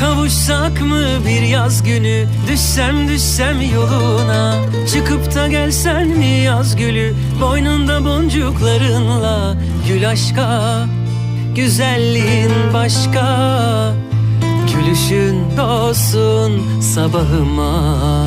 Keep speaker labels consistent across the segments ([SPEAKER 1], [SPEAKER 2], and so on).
[SPEAKER 1] Kavuşsak mı bir yaz günü? Düşsem düşsem yoluna. Çıkıp da gelsen mi yaz gülü? Boynunda boncuklarınla Gül aşka. Güzelliğin başka. Gülüşün doğsun sabahıma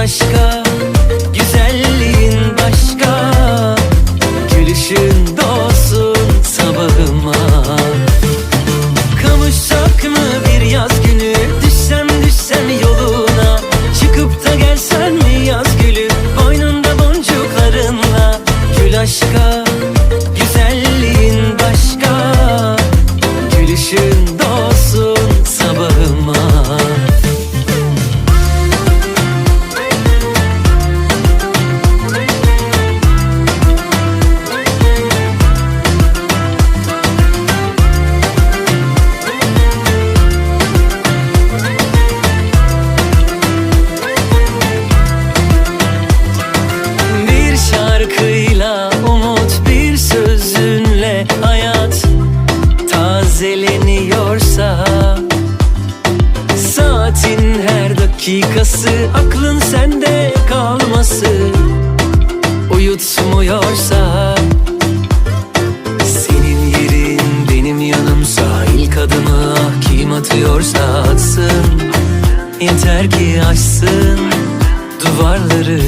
[SPEAKER 1] Aşka Güzelliğin başka. Gülüşün doğsun sabahıma. Kavuşsak mı bir yaz günü? Düşsem düşsem yoluna. Çıkıp da gelsen dakikası aklın sende kalması. Uyutmuyorsa Senin yerin benim yanımsa ilk adımı ah kim atıyorsa atsın. Yeter ki aşsın duvarları